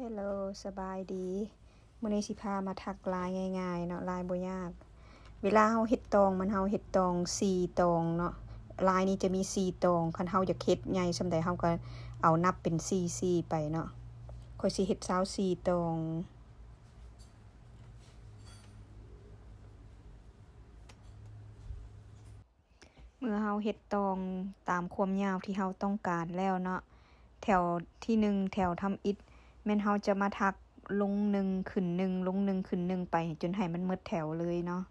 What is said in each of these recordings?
ฮลโหลสบายดีมื้อนี้สิพามาถักลายง่ายๆเนาะลายบ่ยาก เวลาเฮาเฮ็ดตองมันเฮาเฮ็ดตอง4ตองเนาะลายนี้จะมี4ตองคันเฮาอยากเฮ็ดใหญ่ซำใดเฮาก็เอานับเป็น4 4ไปเนาะค่อยสิเฮ็ด24ตองเมื่อเฮาเฮ็ดตองตามความยาวที่เฮาต้องการแล้วเนาะแถวที่หนึ่งแถวทำอิฐ แม่นเฮาจะมาทักลงหนึ่งขึ้นหนึ่งลงหนึ่งขึ้นหนึ่งไปจนให้มันหมดแถวเลยเนาะ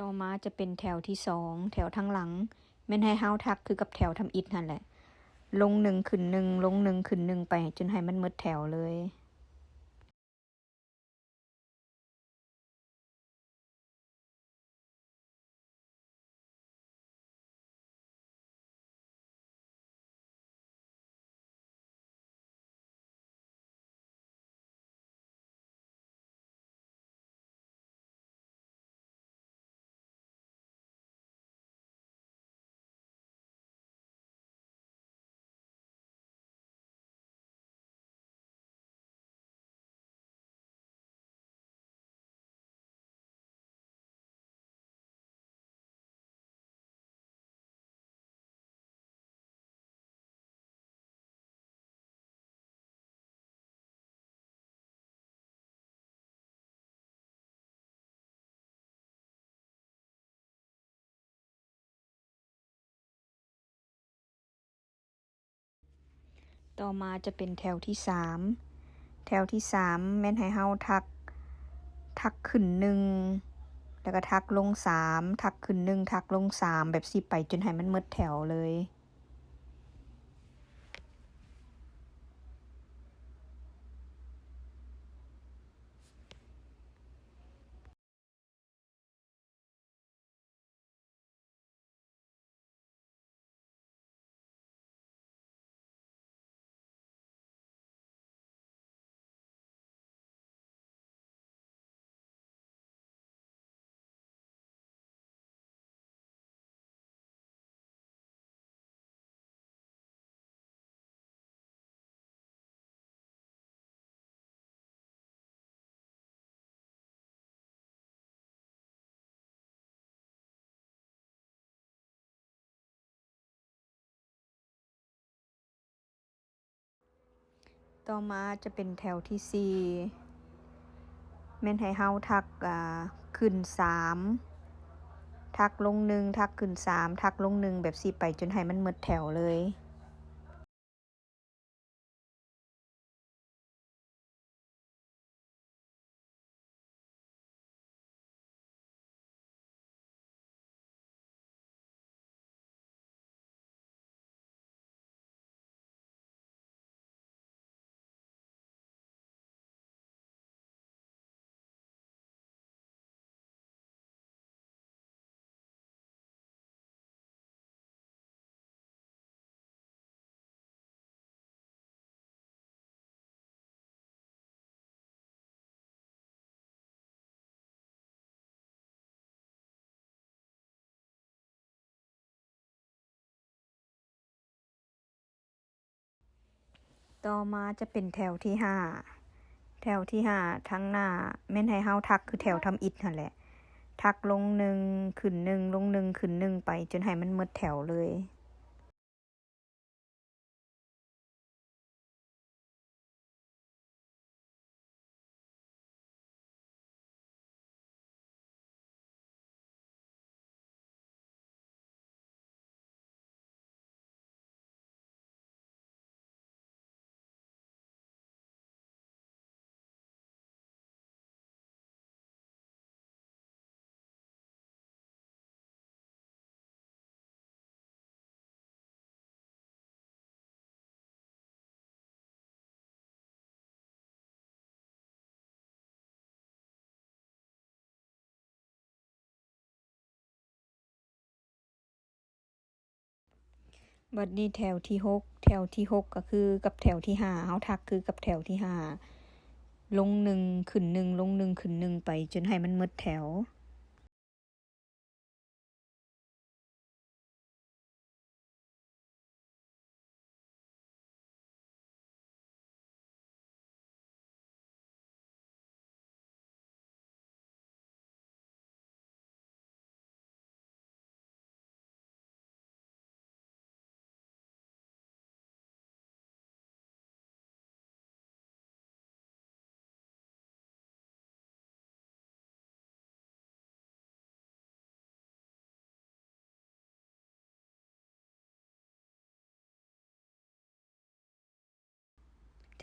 ต่อมาจะเป็นแถวที่สองแถวทางหลังแม่นให้เฮาทักคือกับแถวทำอิฐนั่นแหละ ลงหนึ่งขึ้นหนึ่งลงหนึ่งขึ้นหนึ่งไป จนให้มันมดแถวเลย ต่อมาจะเป็นแถวที่สามแถวที่สามแม่นให้เฮาทัก ทักขึ้นหนึ่งแล้วก็ทักลงสามทักขึ้นหนึ่งทักลงสามแบบสิไปจนให้มันหมดแถวเลย ต่อมาจะเป็นแถวที่สี่แม่นให้เฮาทักอ่าขึ้นสามทักลงหนึ่งทักขึ้นสามทักลงหนึ่งแบบสิไปจนให้มันหมดแถวเลย ต่อมาจะเป็นแถวที่ห้าแถวที่ห้าทั้งหน้าแม่นให้เฮาทักคือแถวทำอิฐนั่นแหละ ทักลงหนึ่งขึ้นหนึ่งลงหนึ่งขึ้นหนึ่งไป จนให้มันหมดแถวเลย บัดนี้แถวที่หกแถวที่หกก็คือกับแถวที่ห้าเฮาทักคือกับแถวที่ห้าลงหนึ่งขึ้นหนึ่งลงหนึ่งขึ้นหนึ่งไปจนให้มันมดแถว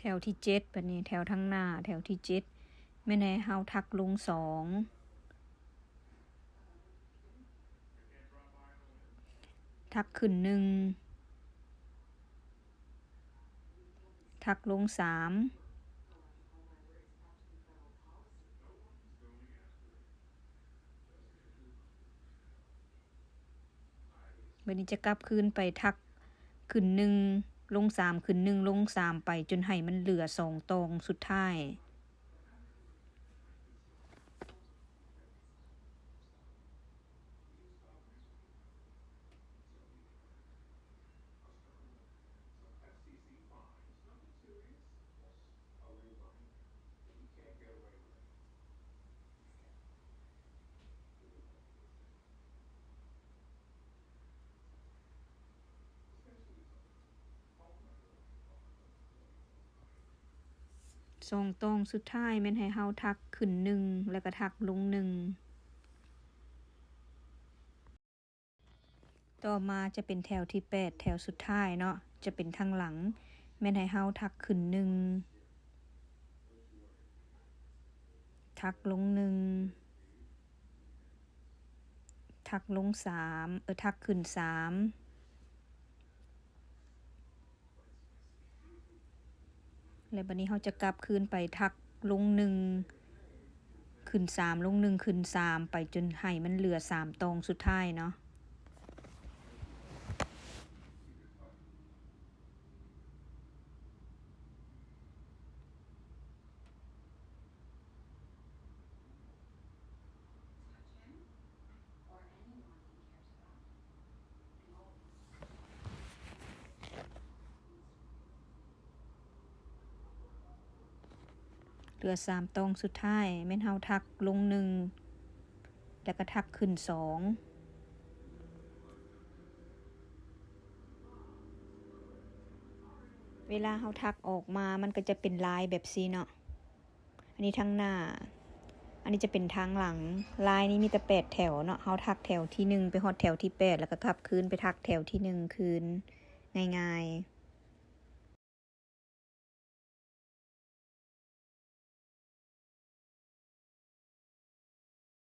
แถวที่เจ็ดบัดนี้แถวทั้งหน้า แถวที่เจ็ดแม่แนให้เฮาทักลงสองทักขึ้นหนึ่งทักลงสามบัดนี้จะกลับคืนไปทักขึ้นหนึ่ง ลงสามขึ้นหนึ่งลงสามไปจนให้มันเหลือสองตองสุดท้าย สองตรงสุดท้ายแม่นให้เฮาทักขึ้นหนึ่งแล้วก็ทักลงหนึ่งต่อมาจะเป็นแถวที่แปดแถวสุดท้ายเนาะจะเป็นทางหลัง แม่นให้เฮาทักขึ้นหนึ่งทักลงหนึ่งทักลงสามเออทักขึ้นสาม แล้วบัดนี้เขาจะกลับคืนไปทักลงหนึ่งขึ้นสามลงหนึ่งขึ้นสามไปจนให้มันเหลือสามตรงสุดท้ายเนาะ เหลือสามตรงสุดท้ายแม่นเฮาทักลงหนึ่งแล้วก็ทักขึ้นสองเวลาเฮาทักออกมามันก็จะเป็นลายแบบซีเนาะอันนี้ทั้งหน้า อันนี้จะเป็นทางหลัง ลายนี้มีแต่แปดแถวเนาะเฮาทักแถวที่หนึ่งไปฮอดแถวที่แปดแล้วก็กลับคืนไปทักแถวที่หนึ่งคืนง่ายๆ